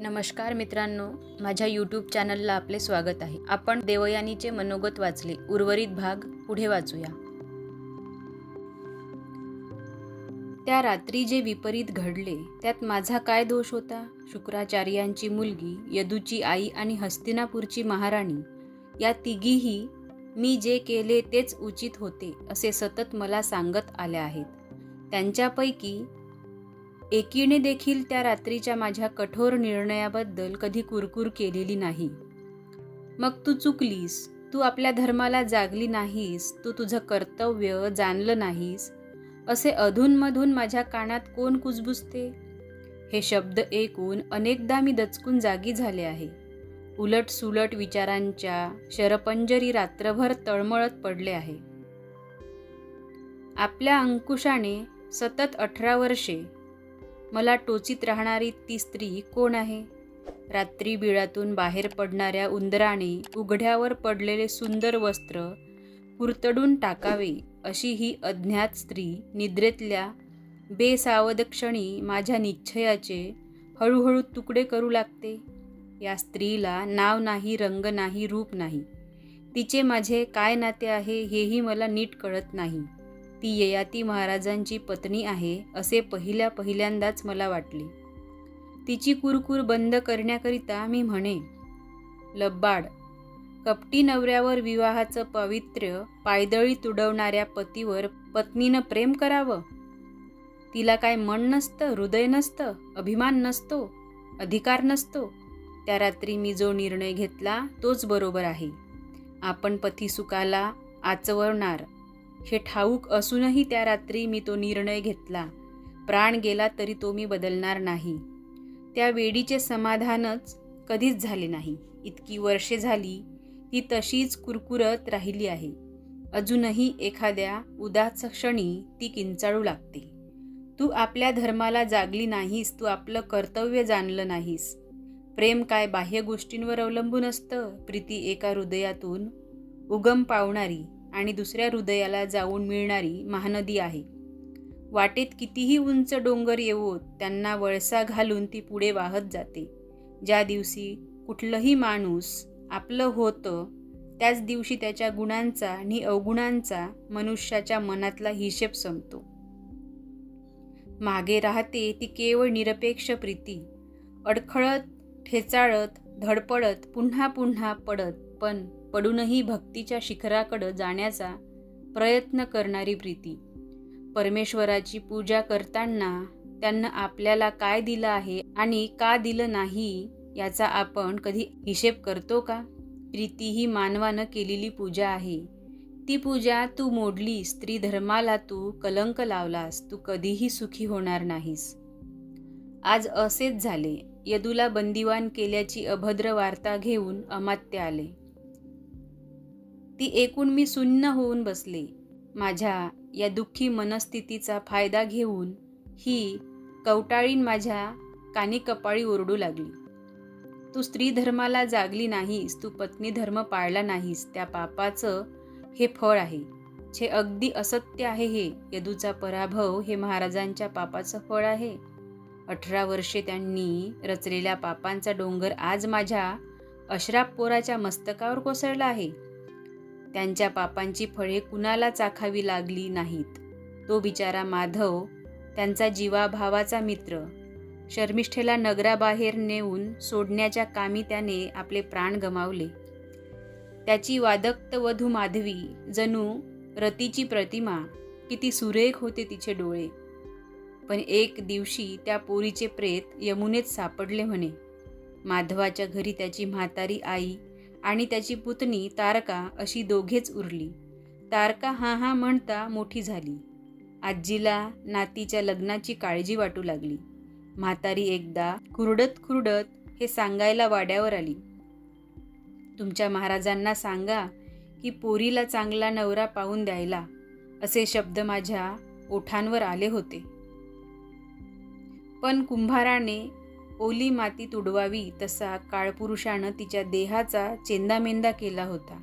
नमस्कार मित्रांनो माझ्या यूट्यूब चॅनलला आपले स्वागत आहे. आपण देवयानीचे मनोगत वाचले. उर्वरित भाग पुढे वाचूया. त्या रात्री जे विपरीत घडले त्यात माझा काय दोष होता? शुक्राचार्यांची मुलगी यदूची आई आणि हस्तिनापूरची महाराणी या तिघीही मी जे केले तेच उचित होते असे सतत मला सांगत आल्या आहेत. त्यांच्यापैकी एकीने देखील त्या रात्रीच्या माझ्या कठोर निर्णयाबद्दल कधी कुरकुर केलेली नाही. मग तू चुकलीस तू आपल्या धर्माला जागली नाहीस तू तुझं कर्तव्य जाणलं नाहीस असे अधूनमधून माझ्या कानात कोण कुजबुजते? हे शब्द ऐकून अनेकदा मी दचकून जागी झाले आहे. उलट सुलट विचारांच्या शरपंजरी रात्रभर तळमळत पडले आहे. आपल्या अंकुशाने सतत अठरा वर्षे मला टोचीत राहणारी ती स्त्री कोण आहे? रात्री बिळातून बाहेर पडणाऱ्या उंदराने उघड्यावर पडलेले सुंदर वस्त्र कुरतडून टाकावे अशी ही अज्ञात स्त्री निद्रेतल्या बेसावध क्षणी माझ्या निश्चयाचे हळूहळू तुकडे करू लागते. या स्त्रीला नाव नाही रंग नाही रूप नाही. तिचे माझे काय नाते आहे हेही मला नीट कळत नाही. ती ययाती महाराजांची पत्नी आहे असे पहिल्या पहिल्यांदाच मला वाटले. तिची कुरकुर बंद करण्याकरिता मी म्हणे लब्बाड कपटी नवऱ्यावर विवाहाचं पवित्र्य पायदळी तुडवणाऱ्या पतीवर पत्नीनं प्रेम करावं? तिला काय मन नसतं हृदय नसतं अभिमान नसतो अधिकार नसतो? त्या रात्री मी जो निर्णय घेतला तोच बरोबर आहे. आपण पतीसुखाला आचवणार. हे ठाऊक असूनही त्या रात्री मी तो निर्णय घेतला. प्राण गेला तरी तो मी बदलणार नाही. त्या वेडीचे समाधानच कधीच झाले नाही. इतकी वर्षे झाली ती तशीच कुरकुरत राहिली आहे. अजूनही एखाद्या उदास क्षणी ती किंचाळू लागते. तू आपल्या धर्माला जागली नाहीस तू आपलं कर्तव्य जाणलं नाहीस. प्रेम काय बाह्य गोष्टींवर अवलंबून असतं? प्रीती एका हृदयातून उगम पावणारी. आणि दुसऱ्या हृदयाला जाऊन मिळणारी महानदी आहे. वाटेत कितीही उंच डोंगर येवोत त्यांना वळसा घालून ती पुढे वाहत जाते. ज्या दिवशी कुठलंही माणूस आपलं होतं त्याच दिवशी त्याच्या गुणांचा आणि अवगुणांचा मनुष्याच्या मनातला हिशेब संपतो. मागे राहते ती केवळ निरपेक्ष प्रीती. अडखळत ठेचाळत धडपडत पुन्हा पुन्हा पडत पण पडूनही भक्तीच्या शिखराकडं जाण्याचा प्रयत्न करणारी प्रीती. परमेश्वराची पूजा करताना त्यांना आपल्याला काय दिलं आहे आणि का दिलं नाही याचा आपण कधी हिशेब करतो का? प्रीती ही मानवानं केलेली पूजा आहे. ती पूजा तू मोडली स्त्री धर्माला तू कलंक लावलास तू कधीही सुखी होणार नाहीस. आज असेच झाले. यदूला बंदिवान केल्याची अभद्र वार्ता घेऊन अमात्य आले. ती एकूण मी सुन्न होऊन बसले. माझ्या या दुःखी मनस्थितीचा फायदा घेऊन ही कवटाळीन माझ्या कानी कपाळी ओरडू लागली. तू स्त्री धर्माला जागली नाहीस तू पत्नी धर्म पाळला नाहीस त्या पापाचं हे फळ आहे. छे अगदी असत्य आहे हे यदूचा पराभव हे महाराजांच्या पापाचं फळ आहे. अठरा वर्षे त्यांनी रचलेल्या पापांचा डोंगर आज माझ्या अश्राप पोराच्या मस्तकावर कोसळला आहे. त्यांच्या पापांची फळे कुणाला चाखावी लागली नाहीत. तो बिचारा माधव त्यांचा जीवाभावाचा मित्र शर्मिष्ठेला नगराबाहेर नेऊन सोडण्याच्या कामी त्याने आपले प्राण गमावले. त्याची वादक्त वधू माधवी जणू रतीची प्रतिमा किती सुरेख होते तिचे डोळे. पण एक दिवशी त्या पोरीचे प्रेत यमुनेत सापडले म्हणे. माधवाच्या घरी त्याची म्हातारी आई आणि त्याची पुतणी तारका अशी दोघेच उरली. तारका हा हा म्हणता मोठी झाली. आजीला नातीच्या लग्नाची काळजी वाटू लागली. म्हातारी एकदा खुरडत खुरडत हे सांगायला वाड्यावर आली. तुमच्या महाराजांना सांगा की पोरीला चांगला नवरा पाहून द्यायला असे शब्द माझ्या ओठांवर आले होते. पण कुंभाराने ओली माती तुडवावी तसा काळपुरुषानं तिच्या देहाचा चेंदामेंदा केला होता.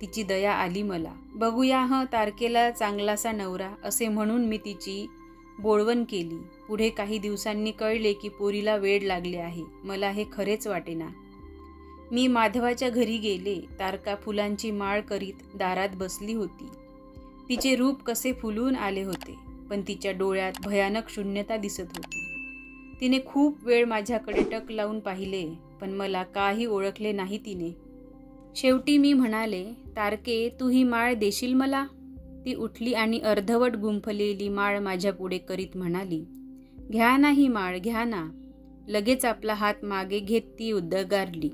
तिची दया आली मला. बघूया ह तारकेला चांगलासा नवरा असे म्हणून मी तिची बोळवण केली. पुढे काही दिवसांनी कळले की पोरीला वेड लागले आहे. मला हे खरेच वाटेना. मी माधवाच्या घरी गेले. तारका फुलांची माळ करीत दारात बसली होती. तिचे रूप कसे फुलून आले होते पण तिच्या डोळ्यात भयानक शून्यता दिसत होती. तिने खूप वेळ माझ्याकडे टक लावून पाहिले पण मला काही ओळखले नाही तिने. शेवटी मी म्हणाले तारके तू ही माळ देशील मला? ती उठली आणि अर्धवट गुंफलेली माळ माझ्या पुढे करीत म्हणाली घ्या ना ही माळ घ्या ना. लगेच आपला हात मागे घेत ती उद्गारली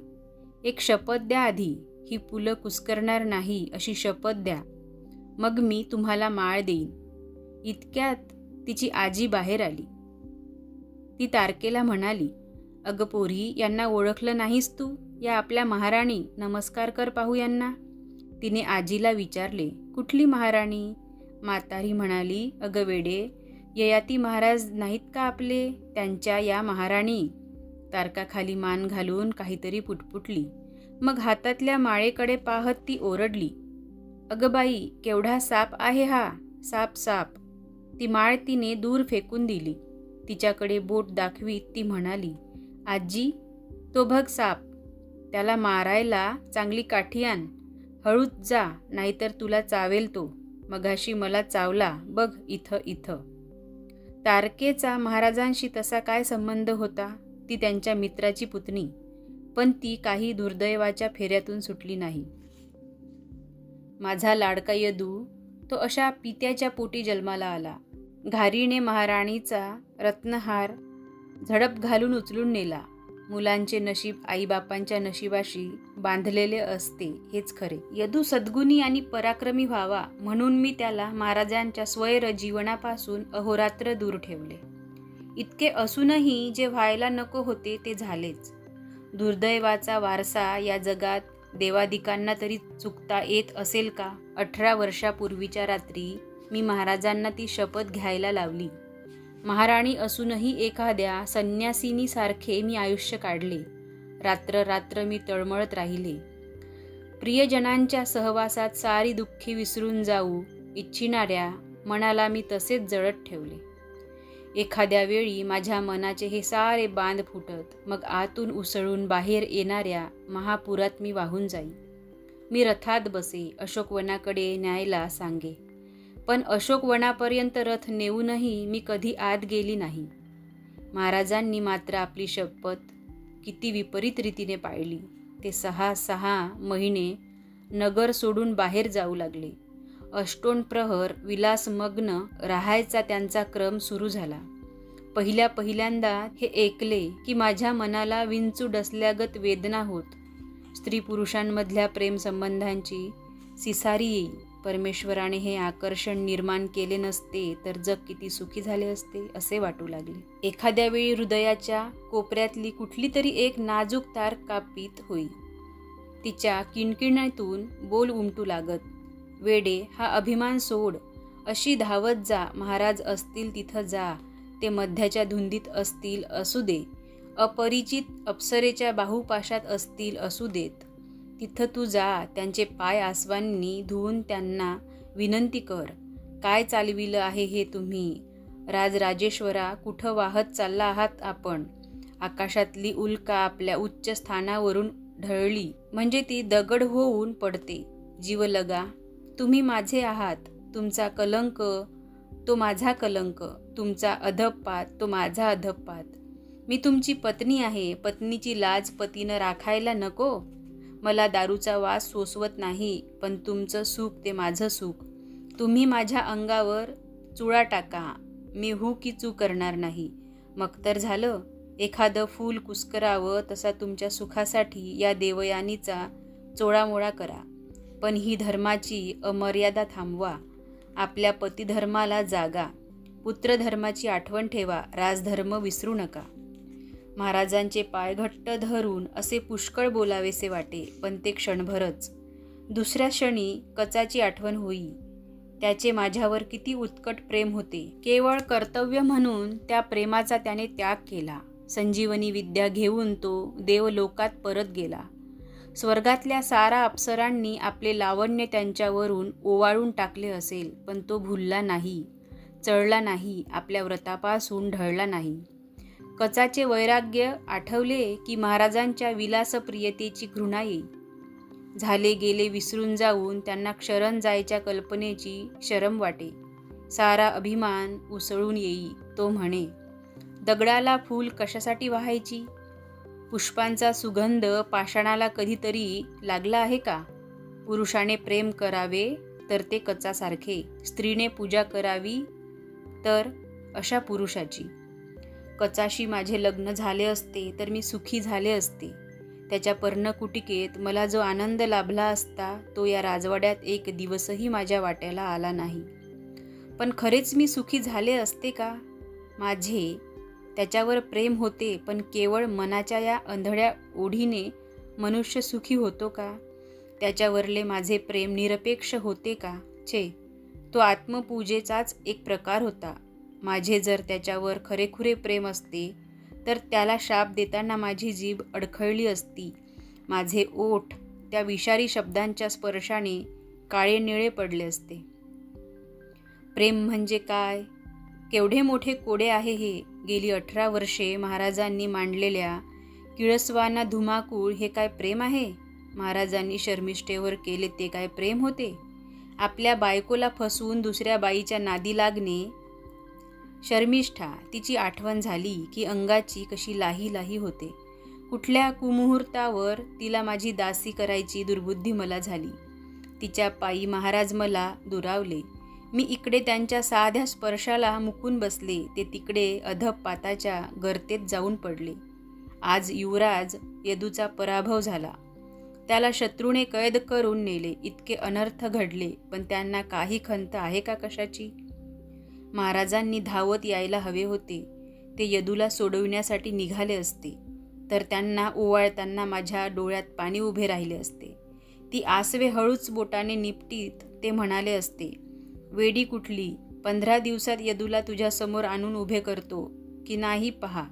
एक शपथ द्या आधी ही पुलं कुस्करणार नाही अशी शपथ द्या. मग मी तुम्हाला माळ देईन. इतक्यात तिची आजी बाहेर आली. ती तारकेला म्हणाली अगं पोरी यांना ओळखलं नाहीस तू? या आपल्या महाराणी नमस्कार कर पाहू यांना. तिने आजीला विचारले कुठली महाराणी? म्हातारी म्हणाली अगं वेडे ययाती महाराज नाहीत का आपले? त्यांच्या या महाराणी. तारकाखाली मान घालून काहीतरी पुटपुटली. मग हातातल्या माळेकडे पाहत ती ओरडली अगं बाई केवढा साप आहे हा साप साप. ती माळ तिने दूर फेकून दिली. तिच्याकडे बोट दाखवीत ती म्हणाली आजी तो भग साप. त्याला मारायला चांगली काठी आण. हळूच जा नाहीतर तुला चावेल तो. मघाशी मला चावला बघ इथं इथं. तारकेचा महाराजांशी तसा काय संबंध होता? ती त्यांच्या मित्राची पुतणी. पण ती काही दुर्दैवाच्या फेऱ्यातून सुटली नाही. माझा लाडका यदू तो अशा पित्याच्या पोटी जन्माला आला. घारीने महाराणीचा रत्नहार झडप घालून उचलून नेला. मुलांचे नशीब आईबापांच्या नशिबाशी बांधलेले असते हेच खरे. यदू सद्गुणी आणि पराक्रमी व्हावा म्हणून मी त्याला महाराजांच्या स्वैर जीवनापासून अहोरात्र दूर ठेवले. इतके असूनही जे व्हायला नको होते ते झालेच. दुर्दैवाचा वारसा या जगात देवादिकांना तरी चुकता येत असेल का? अठरा वर्षापूर्वीच्या रात्री मी महाराजांना ती शपथ घ्यायला लावली. महाराणी असूनही एखाद्या संन्यासिनीसारखे मी आयुष्य काढले. रात्र रात्र मी तळमळत राहिले. प्रियजनांच्या सहवासात सारी दुःखी विसरून जाऊ इच्छिणाऱ्या मनाला मी तसेच जळत ठेवले. एखाद्या वेळी माझ्या मनाचे हे सारे बांध फुटत मग आतून उसळून बाहेर येणाऱ्या महापुरात मी वाहून जाई. मी रथात बसे अशोकवनाकडे न्यायला सांगे. पण अशोकवनापर्यंत रथ नेऊनही मी कधी आत गेली नाही. महाराजांनी मात्र आपली शपथ किती विपरीत रीतीने पाळली. ते सहा सहा महिने नगर सोडून बाहेर जाऊ लागले. अष्टोण प्रहर विलासमग्न राहायचा त्यांचा क्रम सुरू झाला. पहिल्या पहिल्यांदा हे ऐकले की माझ्या मनाला विंचू डसल्यागत वेदना होत. स्त्री पुरुषांमधल्या प्रेमसंबंधांची सिसारी येईल परमेश्वराने हे आकर्षण निर्माण केले नसते तर जग किती सुखी झाले असते असे वाटू लागले. एखाद्या वेळी हृदयाच्या कोपऱ्यातली कुठली तरी एक नाजूक तार कापीत होई. तिच्या किणकिण्यातून बोल उमटू लागत वेडे हा अभिमान सोड. अशी धावत जा महाराज असतील तिथं जा. ते मध्याच्या धुंदीत असतील असू दे. अपरिचित अप्सरेच्या बाहुपाशात असतील असू देत. तिथं तू जा त्यांचे पाय आसवांनी धुवून त्यांना विनंती कर. काय चालविलं आहे हे तुम्ही? राजराजेश्वरा कुठं वाहत चालला आहात आपण? आकाशातली उल्का आपल्या उच्च स्थानावरून ढळली. म्हणजे ती दगड होऊन पडते. जीवलगा तुम्ही माझे आहात. तुमचा कलंक तो माझा कलंक. तुमचा अधपात तो माझा अधपात मी तुमची पत्नी आहे. पत्नीची लाज पतीनं राखायला नको? मला दारूचा वास सोसवत नाही पण तुमचं सुख ते माझं सुख. तुम्ही माझ्या अंगावर चुळा टाका मी हू की चू करणार नाही. मग तर झालं एखादं फूल कुस्करावं तसा तुमच्या सुखासाठी या देवयानीचा चोळामोळा करा. पण ही धर्माची अमर्यादा थांबवा. आपल्या पतिधर्माला जागा. पुत्रधर्माची आठवण ठेवा राजधर्म विसरू नका. महाराजांचे पाय घट्ट धरून असे पुष्कळ बोलावेसे वाटे पण ते क्षणभरच. दुसऱ्या क्षणी कचाची आठवण होई. त्याचे माझ्यावर किती उत्कट प्रेम होते. केवळ कर्तव्य म्हणून त्या प्रेमाचा त्याने त्याग केला. संजीवनी विद्या घेऊन तो देवलोकात परत गेला. स्वर्गातल्या सारा अप्सरांनी आपले लावण्य त्यांच्यावरून ओवाळून टाकले असेल पण तो भुलला नाही चळला नाही आपल्या व्रतापासून ढळला नाही. कचाचे वैराग्य आठवले की महाराजांच्या विलासप्रियतेची घृणा येई झाले गेले विसरून जाऊन त्यांना क्षरण जायच्या कल्पनेची शरम वाटे. सारा अभिमान उसळून येई तो म्हणे. दगडाला फूल कशासाठी वाहायची? पुष्पांचा सुगंध पाषाणाला कधीतरी लागला आहे का? पुरुषाने प्रेम करावे तर ते कचासारखे. स्त्रीने पूजा करावी तर अशा पुरुषाची. कचाशी माझे लग्न झाले असते तर मी सुखी झाले असते. त्याच्या पर्णकुटिकेत मला जो आनंद लाभला असता तो या राजवाड्यात एक दिवसही माझ्या वाट्याला आला नाही. पण खरेच मी सुखी झाले असते का? माझे त्याच्यावर प्रेम होते पण केवळ मनाच्या या अंधळ्या ओढीने मनुष्य सुखी होतो का? त्याच्यावरले माझे प्रेम निरपेक्ष होते का? छे तो आत्मपूजेचाच एक प्रकार होता. माझे जर त्याच्यावर खरेखुरे प्रेम असते तर त्याला शाप देताना माझी जीभ अडखळली असती. माझे ओठ त्या विषारी शब्दांच्या स्पर्शाने काळे निळे पडले असते. प्रेम म्हणजे काय? केवढे मोठे कोडे आहे हे? गेली अठरा वर्षे महाराजांनी मांडलेल्या किळसवाना धुमाकूळ हे काय प्रेम आहे? महाराजांनी शर्मिष्ठेवर केले ते काय प्रेम होते? आपल्या बायकोला फसवून दुसऱ्या बाईच्या नादी लागणे शर्मिष्ठा तिची आठवण झाली की अंगाची कशी लाही लाही होते. कुठल्या कुमुहूर्तावर तिला माझी दासी करायची दुर्बुद्धी मला झाली. तिच्या पायी महाराज मला दुरावले. मी इकडे त्यांच्या साध्या स्पर्शाला मुकून बसले ते तिकडे अधपाताच्या गर्तेत जाऊन पडले. आज युवराज यदूचा पराभव झाला. त्याला शत्रूने कैद करून नेले. इतके अनर्थ घडले पण त्यांना काही खंत आहे का कशाची? महाराजांनी धावत यायला हवे होते. ते यदूला सोडविण्यासाठी निघाले असते. तर त्यांना ओवाळताना माझ्या डोळ्यात पाणी उभे राहिले असते. ती आसवे हळूच बोटाने निपटीत ते म्हणाले असते वेडी कुठली? पंधरा दिवसात यदूला तुझ्यासमोर आणून उभे करतो की नाही पहा.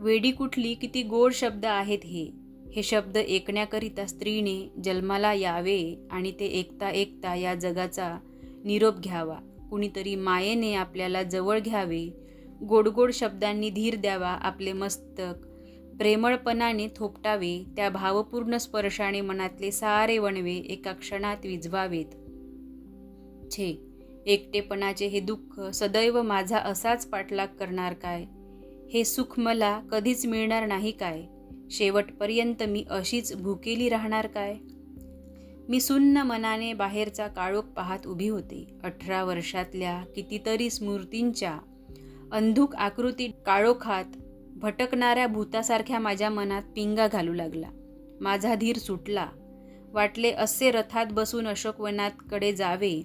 वेडी कुठली किती गोड शब्द आहेत हे. हे शब्द ऐकण्याकरिता स्त्रीने जन्माला यावे आणि ते ऐकता ऐकता या जगाचा निरोप घ्यावा. कुणीतरी मायेने आपल्याला जवळ घ्यावे. गोडगोड शब्दांनी धीर द्यावा आपले मस्तक. प्रेमळपणाने थोपटावे त्या भावपूर्ण स्पर्शाने मनातले सारे वणवे एका क्षणात विझवावेत. छे एकटेपणाचे हे दुःख सदैव माझा असाच पाठलाग करणार काय? हे सुख मला कधीच मिळणार नाही काय? शेवटपर्यंत मी अशीच भुकेली राहणार काय? मी सुन्न मनाने बाहेरचा काळोख पाहत उभी होते. अठरा वर्षातल्या कितीतरी स्मृतींच्या अंधुक आकृती काळोखात भटकणाऱ्या भूतासारख्या माझ्या मनात पिंगा घालू लागला. माझा धीर सुटला. वाटले असे रथात बसून अशोकवनातकडे जावे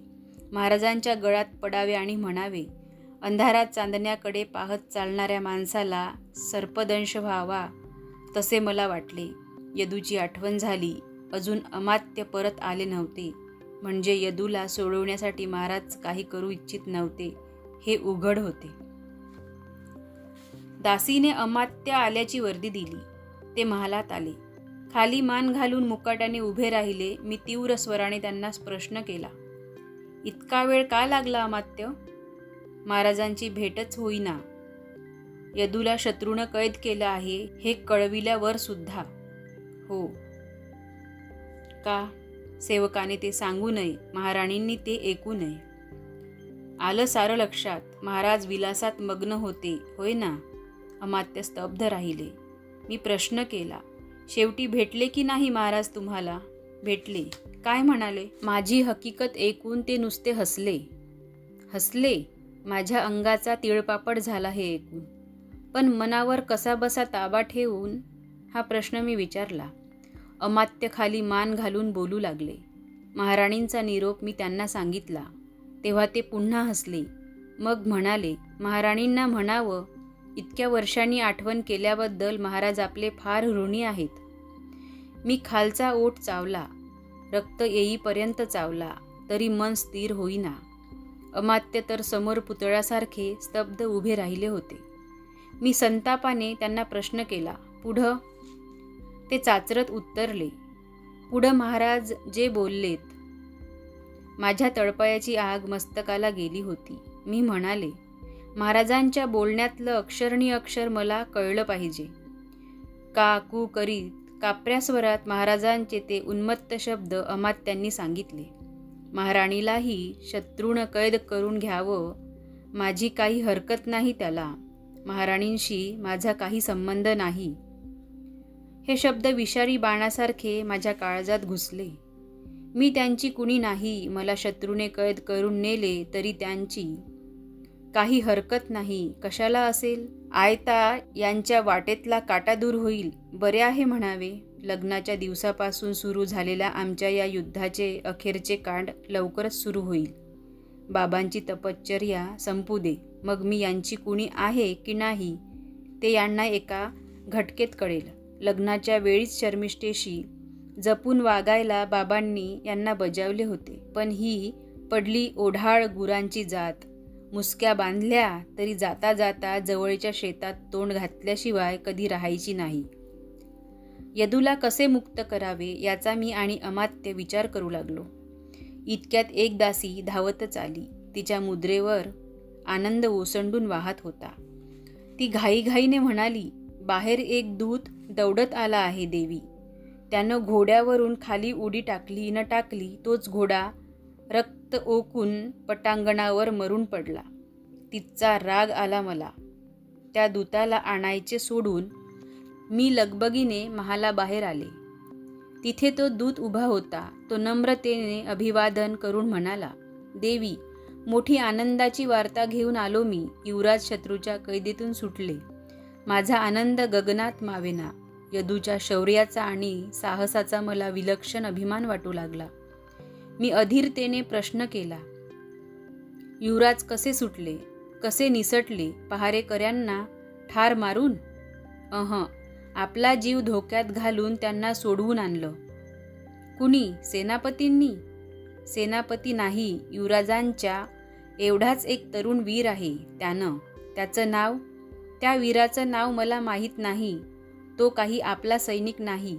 महाराजांच्या गळ्यात पडावे आणि म्हणावे अंधारात चांदण्याकडे पाहत चालणाऱ्या माणसाला सर्पदंश व्हावा तसे मला वाटले. यदूची आठवण झाली. अजून अमात्य परत आले नव्हते. म्हणजे यदूला सोडवण्यासाठी महाराज काही करू इच्छित नव्हते. हे उघड होते. दासीने अमात्य आल्याची वर्दी दिली. ते महालात आले. खाली मान घालून मुकाट्याने उभे राहिले. मी तीव्र स्वराने त्यांना प्रश्न केला. इतका वेळ का लागला अमात्य? महाराजांची भेटच होईना. यदूला शत्रूनं कैद केलं आहे हे कळविल्यावर सुद्धा. हो का? सेवकाने ते सांगू नये महाराणींनी ते ऐकू नये. आलं सारं लक्षात. महाराज विलासात मग्न होते. होय ना? अमात्य स्तब्ध राहिले. मी प्रश्न केला शेवटी भेटले की नाही महाराज तुम्हाला? भेटले. काय म्हणाले? माझी हकीकत ऐकून ते नुसते हसले. हसले? माझ्या अंगाचा तिळपापड झाला हे ऐकून. पण मनावर कसा बसा ताबा ठेवून हा प्रश्न मी विचारला. अमात्य खाली मान घालून बोलू लागले. महाराणींचा निरोप मी त्यांना सांगितला. तेव्हा ते पुन्हा हसले. मग म्हणाले महाराणींना म्हणावं इतक्या वर्षांनी आठवण केल्याबद्दल महाराज आपले फार ऋणी आहेत. मी खालचा ओठ चावला. रक्त येईपर्यंत चावला तरी मन स्थिर होईना. अमात्य तर समोर पुतळ्यासारखे स्तब्ध उभे राहिले होते. मी संतापाने त्यांना प्रश्न केला पुढं? ते चाचरत उत्तरले पुढं महाराज जे बोललेत माझ्या तळपायाची आग मस्तकाला गेली होती. मी म्हणाले महाराजांच्या बोलण्यातलं अक्षरणी अक्षर मला कळलं पाहिजे. का कू करीत कापऱ्या स्वरात महाराजांचे ते उन्मत्त शब्द अमात्यांनी सांगितले. महाराणीलाही शत्रूनं कैद करून घ्यावं माझी काही हरकत नाही त्याला. महाराणींशी माझा काही संबंध नाही. हे शब्द विषारी बाणासारखे माझ्या काळजात घुसले. मी त्यांची कुणी नाही मला शत्रूने कैद करून नेले तरी त्यांची काही हरकत नाही. कशाला असेल? आयता यांच्या वाटेतला काटा दूर होईल बरे आहे म्हणावे. लग्नाच्या दिवसापासून सुरू झालेल्या आमच्या या युद्धाचे अखेरचे कांड लवकरच सुरू होईल. बाबांची तपश्चर्या संपू दे. मग मी यांची कुणी आहे की नाही ते यांना एका घटकेत कळेल. लग्नाच्या वेळीच शर्मिष्ठेशी जपून वागायला बाबांनी यांना बजावले होते. पण ही पडली ओढाळ गुरांची जात. मुसक्या बांधल्या तरी जाता जाता जवळच्या शेतात तोंड घातल्याशिवाय कधी राहायची नाही. यदूला कसे मुक्त करावे याचा मी आणि अमात्य विचार करू लागलो. इतक्यात एक दासी धावतच आली. तिच्या मुद्रेवर आनंद ओसंडून वाहत होता. ती घाईघाईने म्हणाली बाहेर एक दूत दौडत आला आहे देवी. त्यानं घोड्यावरून खाली उडी टाकली न टाकली तोच घोडा रक्त ओकून पटांगणावर मरून पडला. तिचा राग आला मला. त्या दूताला आणायचे सोडून मी लगबगीने महाला बाहेर आले. तिथे तो दूत उभा होता. तो नम्रतेने अभिवादन करून म्हणाला देवी मोठी आनंदाची वार्ता घेऊन आलो मी. युवराज शत्रूच्या कैदेतून सुटले. माझा आनंद गगनात मावेना. यदूच्या शौर्याचा आणि साहसाचा मला विलक्षण अभिमान वाटू लागला. मी अधीरतेने प्रश्न केला युवराज कसे सुटले? कसे निसटले? पहारेकऱ्यांना ठार मारून? अह आपला जीव धोक्यात घालून त्यांना सोडवून आणलं. कुणी? सेनापतींनी? सेनापती नाही युवराजांच्या एवढाच एक तरुण वीर आहे त्यानं. त्याचं नाव त्या वीराचं नाव मला माहीत नाही. तो काही आपला सैनिक नाही.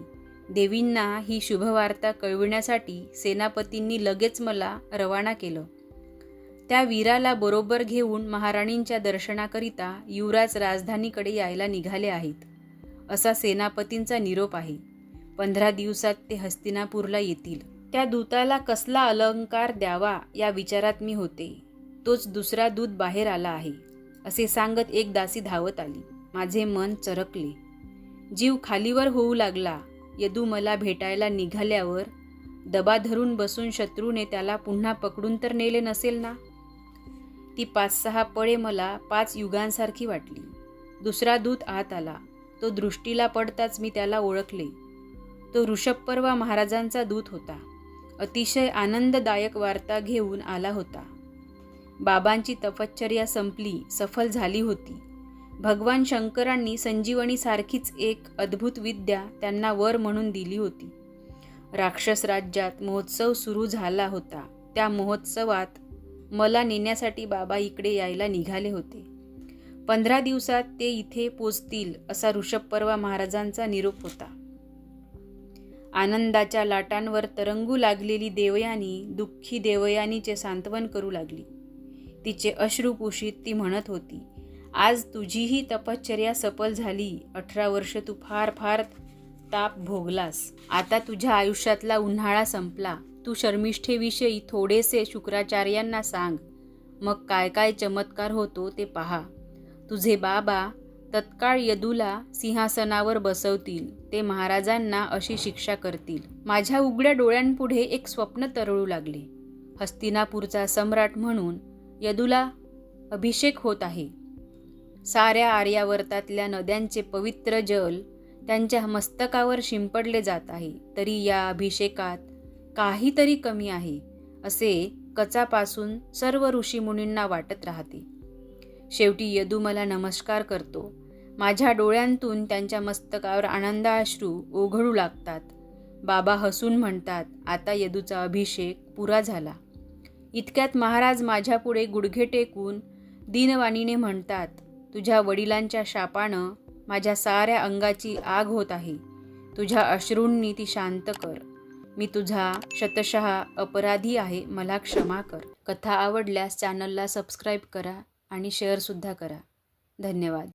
देवींना ही शुभवार्ता कळविण्यासाठी सेनापतींनी लगेच मला रवाना केलं. त्या वीराला बरोबर घेऊन महाराणींच्या दर्शनाकरिता युवराज राजधानीकडे यायला निघाले आहेत. असा सेनापतींचा निरोप आहे. पंधरा दिवसात ते हस्तिनापूरला येतील. त्या दूताला कसला अलंकार द्यावा या विचारात मी होते. तोच दुसरा दूत बाहेर आला आहे. असे सांगत एक दासी धावत आली. माझे मन चरकले. जीव खालीवर होऊ लागला. यदू मला भेटायला निघाल्यावर दबा धरून बसून शत्रूने त्याला पुन्हा पकडून तर नेले नसेल ना? ती पाच सहा पळे मला पाच युगांसारखी वाटली. दुसरा दूत आत आला. तो दृष्टीला पडताच मी त्याला ओळखले. तो ऋषभपर्वा महाराजांचा दूत होता. अतिशय आनंददायक वार्ता घेऊन आला होता. बाबांची तपश्चर्या संपली सफल झाली होती. भगवान शंकरांनी संजीवनीसारखीच एक अद्भुत विद्या त्यांना वर म्हणून दिली होती. राक्षस राज्यात महोत्सव सुरू झाला होता. त्या महोत्सवात मला नेण्यासाठी बाबा इकडे यायला निघाले होते. पंधरा दिवसात ते इथे पोचतील असा ऋषभ परवा महाराजांचा निरोप होता. आनंदाच्या लाटांवर तरंगू लागलेली देवयानी दुःखी देवयानीचे सांत्वन करू लागली. तिचे अश्रुपुषित ती म्हणत होती आज तुझीही तपश्चर्या सफल झाली. अठरा वर्ष तू फार फार ताप भोगलास. आता तुझ्या आयुष्यातला उन्हाळा संपला. तू शर्मिष्ठेविषयी थोडेसे शुक्राचार्यांना सांग. मग काय काय चमत्कार होतो ते पहा. तुझे बाबा तत्काळ यदूला सिंहासनावर बसवतील. ते महाराजांना अशी शिक्षा करतील. माझ्या उघड्या डोळ्यांपुढे एक स्वप्न तरळू लागले. हस्तिनापूरचा सम्राट म्हणून यदूला अभिषेक होत आहे. साऱ्या आर्यावर्तातल्या नद्यांचे पवित्र जल त्यांच्या मस्तकावर शिंपडले जात आहे तरी या अभिषेकात काहीतरी कमी आहे असे कचापासून सर्व ऋषीमुनींना वाटत राहते. शेवटी यदू मला नमस्कार करतो. माझ्या डोळ्यांतून त्यांच्या मस्तकावर आनंदाश्रू ओघळू लागतात. बाबा हसून म्हणतात आता यदूचा अभिषेक पुरा झाला. इतक्यात महाराज माझ्यापुढे गुडघे टेकून दिनवाणीने म्हणतात तुझ्या वडिलांच्या शापानं माझ्या साऱ्या अंगाची आग होत आहे. तुझ्या अश्रूंनी ती शांत कर. मी तुझा शतशः अपराधी आहे मला क्षमा कर. कथा आवडल्यास चॅनलला सबस्क्राईब करा आणि शेअरसुद्धा करा. धन्यवाद.